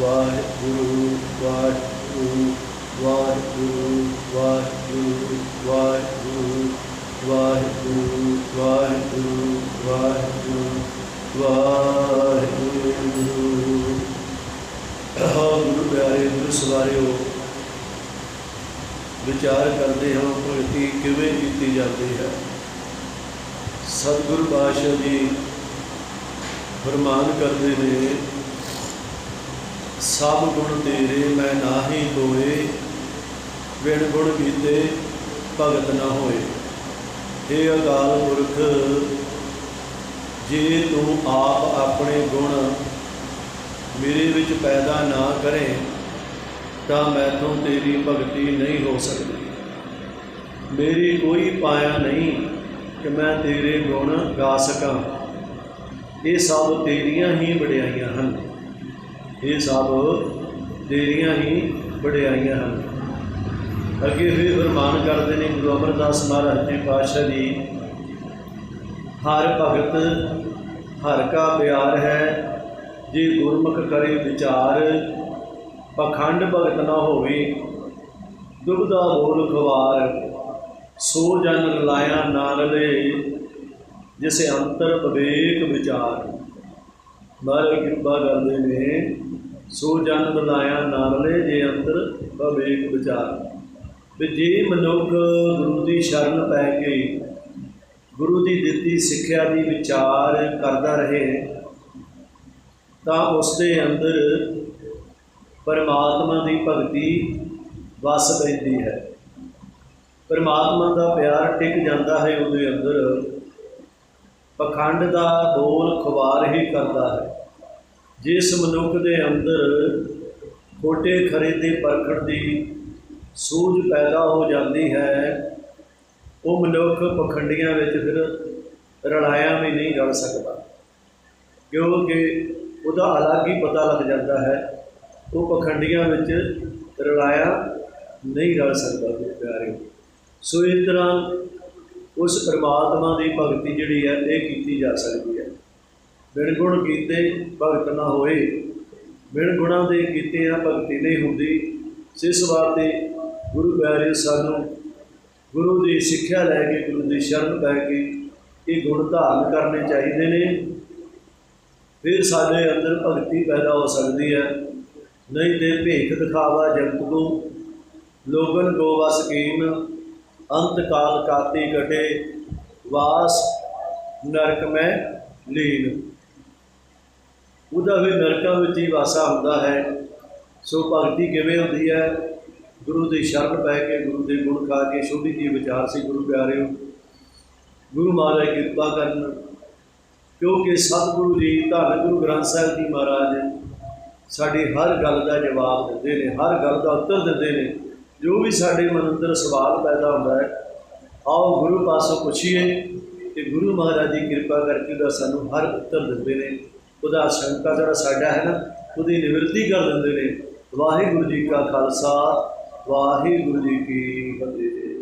ਵਾਹਿਗੁਰੂ ਵਾਹਿਗੁਰੂ ਵਾਹਿਗੁਰੂ ਵਾਹਿਗੁਰੂ ਵਾਹਿਗੁਰੂ ਵਾਹਿਗੁਰੂ ਵਾਹਿਗੁਰੂ ਵਾਹਿਗੁਰੂ। ਵਾਹਿਗੁਰੂ ਹਾਂ ਗੁਰੂ ਪਿਆਰੇ, ਗੁਰੂ ਸਵਾਰਿਓ, ਵਿਚਾਰ ਕਰਦੇ ਹਾਂ ਭਗਤੀ ਕਿਵੇਂ ਕੀਤੀ ਜਾਂਦੀ ਹੈ। ਸਤਿਗੁਰੂ ਪਾਤਸ਼ਾਹ ਜੀ ਫਰਮਾਨ ਕਰਦੇ ਨੇ ਸਭ ਗੁਣ ਤੇਰੇ, ਮੈਂ ਨਾਹੀ ਹੋਏ ਵਿਣ ਗੁਣ ਕੀਤੇ ਭਗਤ ਨਾ ਹੋਏ। हे ਅਕਾਲ ਪੁਰਖ, ਜੇ ਤੂੰ ਆਪ ਆਪਣੇ ਗੁਣ ਮੇਰੇ ਵਿੱਚ ਪੈਦਾ ਨਾ ਕਰੇ, ਤਾਂ ਮੈਥੋਂ ਤੇਰੀ ਭਗਤੀ ਨਹੀਂ ਹੋ ਸਕਦੀ। ਮੇਰੀ ਕੋਈ ਪਾਇਆ ਨਹੀਂ ਕਿ ਮੈਂ ਤੇਰੇ ਗੁਣ ਗਾ ਸਕਾਂ। ਇਹ ਸਭ ਤੇਰੀਆਂ ਹੀ ਵਡਿਆਈਆਂ ਹਨ। ਇਹ ਸਭ ਤੇਰੀਆਂ ਹੀ ਵਡਿਆਈਆਂ ਹਨ। ਅੱਗੇ ਫਿਰ ਫਰਮਾਨ ਕਰਦੇ ਨੇ ਗੁਰੂ ਅਮਰਦਾਸ ਮਹਾਰਾਜ ਜੀ ਪਾਤਸ਼ਾਹ ਜੀ, ਹਰ ਭਗਤ, ਹਰ ਕਾ ਪਿਆਰ ਹੈ, ਜੇ ਗੁਰਮੁਖ ਕਰੇ ਵਿਚਾਰ, ਪਖੰਡ ਭਗਤ ਨਾ ਹੋਵੇ ਦੁਬਦਾ ਬੋਲ ਖਵਾਰ, ਸੋ ਜਨ ਰਲਾਇਆ ਨਾਲ ਲੈ ਜਿਸੇ ਅੰਤਰ ਵਿਵੇਕ ਵਿਚਾਰ। ਮਹਾਰਾਜ ਕਿਰਪਾ ਕਰਦੇ ਨੇ। ਸੋ ਜਨ ਬੁਲਾਇਆ ਨਾਲ ਜੇ ਅੰਤਰ ਵਿਵੇਕ ਵਿਚਾਰ। ਵੀ ਜੇ ਮਨੁੱਖ ਗੁਰੂ ਦੀ ਸ਼ਰਨ ਪੈ ਕੇ ਗੁਰੂ ਦੀ ਦਿੱਤੀ ਸਿੱਖਿਆ ਦੀ ਵਿਚਾਰ ਕਰਦਾ ਰਹੇ, ਤਾਂ ਉਸ ਦੇ ਅੰਦਰ ਪਰਮਾਤਮਾ ਦੀ ਭਗਤੀ ਵਸ ਪੈਂਦੀ ਹੈ। ਪਰਮਾਤਮਾ ਦਾ ਪਿਆਰ ਟਿਕ ਜਾਂਦਾ ਹੈ ਉਹਦੇ ਅੰਦਰ। ਪਖੰਡ ਦਾ ਬੋਲ ਖਵਾਰ ਹੀ ਕਰਦਾ ਹੈ। ਜਿਸ ਮਨੁੱਖ ਦੇ ਅੰਦਰ ਖੋਟੇ ਖਰੇ ਦੇ ਪਰਖਣ ਦੀ ਸੂਝ ਪੈਦਾ ਹੋ ਜਾਂਦੀ ਹੈ, ਉਹ ਮਨੁੱਖ ਪਖੰਡੀਆਂ ਵਿੱਚ ਫਿਰ ਰਲਾਇਆ ਵੀ ਨਹੀਂ ਰਲ ਸਕਦਾ। ਕਿਉਂਕਿ ਉਹਦਾ ਅਲੱਗ ਹੀ ਪਤਾ ਲੱਗ ਜਾਂਦਾ ਹੈ, ਉਹ ਪਖੰਡੀਆਂ ਵਿੱਚ ਰਲਾਇਆ ਨਹੀਂ ਰਲ ਸਕਦਾ। ਮੇਰੇ ਪਿਆਰੇ, ਸੋ ਇਸ ਤਰ੍ਹਾਂ ਉਸ ਪਰਮਾਤਮਾ ਦੀ ਭਗਤੀ ਜਿਹੜੀ ਹੈ, ਇਹ ਕੀਤੀ ਜਾ ਸਕਦੀ ਹੈ। ਬਿਨ ਗੁਣ ਕੀਤੇ ਭਗਤ ਨਾ ਹੋਏ। ਬਿਨ ਗੁਣਾਂ ਦੇ ਕੀਤੇ ਆ ਭਗਤੀ ਨਹੀਂ ਹੁੰਦੀ। ਸਿਸ ਵਾਸਤੇ ਗੁਰੂ ਪਿਆਰੇ ਸਾਨੂੰ ਗੁਰੂ ਦੀ ਸਿੱਖਿਆ ਲੈ ਕੇ, ਗੁਰੂ ਦੀ ਸ਼ਰਨ ਪੈ ਕੇ ਇਹ ਗੁਣ ਧਾਰਨ ਕਰਨੇ ਚਾਹੀਦੇ ਨੇ। ਫਿਰ ਸਾਡੇ ਅੰਦਰ ਭਗਤੀ ਪੈਦਾ ਹੋ ਸਕਦੀ ਹੈ। ਨਹੀਂ ਤੇ ਭੇਖ ਦਿਖਾਵਾ ਜਗਤ ਨੂੰ। ਲੋਗਨ ਗੋਵਸ ਸਕੀਮ ਅੰਤ ਕਾਲ ਕਾਤੀ ਕਟੇ, ਵਾਸ ਨਰਕ ਮੈਂ ਲੀਨ। ਉਹਦਾ ਵੀ ਨਰਕਾਂ ਵਿੱਚ ਹੀ ਵਾਸਾ ਹੁੰਦਾ ਹੈ। ਸੋ ਭਗਤੀ ਕਿਵੇਂ ਹੁੰਦੀ ਹੈ? ਗੁਰੂ ਦੀ ਸ਼ਰਨ ਪੈ ਕੇ, ਗੁਰੂ ਦੇ ਗੁਣ ਖਾ ਕੇ, ਛੋਟੀ ਜੀ ਵਿਚਾਰ ਸੀ ਗੁਰੂ ਪਿਆਰਿਓ। ਗੁਰੂ ਮਹਾਰਾਜ ਕਿਰਪਾ ਕਰਨ, ਕਿਉਂਕਿ ਸਤਿਗੁਰੂ ਜੀ, ਧੰਨ ਗੁਰੂ ਗ੍ਰੰਥ ਸਾਹਿਬ ਜੀ ਮਹਾਰਾਜ, ਸਾਡੀ ਹਰ ਗੱਲ ਦਾ ਜਵਾਬ ਦਿੰਦੇ ਨੇ, ਹਰ ਗੱਲ ਦਾ ਉੱਤਰ ਦਿੰਦੇ ਨੇ। ਜੋ ਵੀ ਸਾਡੇ ਮਨ ਅੰਦਰ ਸਵਾਲ ਪੈਦਾ ਹੁੰਦਾ ਹੈ, ਆਓ ਗੁਰੂ ਪਾਸੋਂ ਪੁੱਛੀਏ ਤੇ ਗੁਰੂ ਮਹਾਰਾਜ ਦੀ ਕਿਰਪਾ ਕਰਕੇ ਉਹਦਾ ਸਾਨੂੰ ਹਰ ਉੱਤਰ ਦਿੰਦੇ ਨੇ। ਉਹਦਾ ਸ਼ੰਕਾ ਜਿਹੜਾ ਸਾਡਾ ਹੈ ਨਾ, ਉਹਦੀ ਨਿਵਰਤੀ ਕਰ ਦਿੰਦੇ ਨੇ। ਵਾਹਿਗੁਰੂ ਜੀ ਕਾ ਖਾਲਸਾ, ਵਾਹਿਗੁਰੂ ਜੀ ਕੀ ਫਤਿਹ।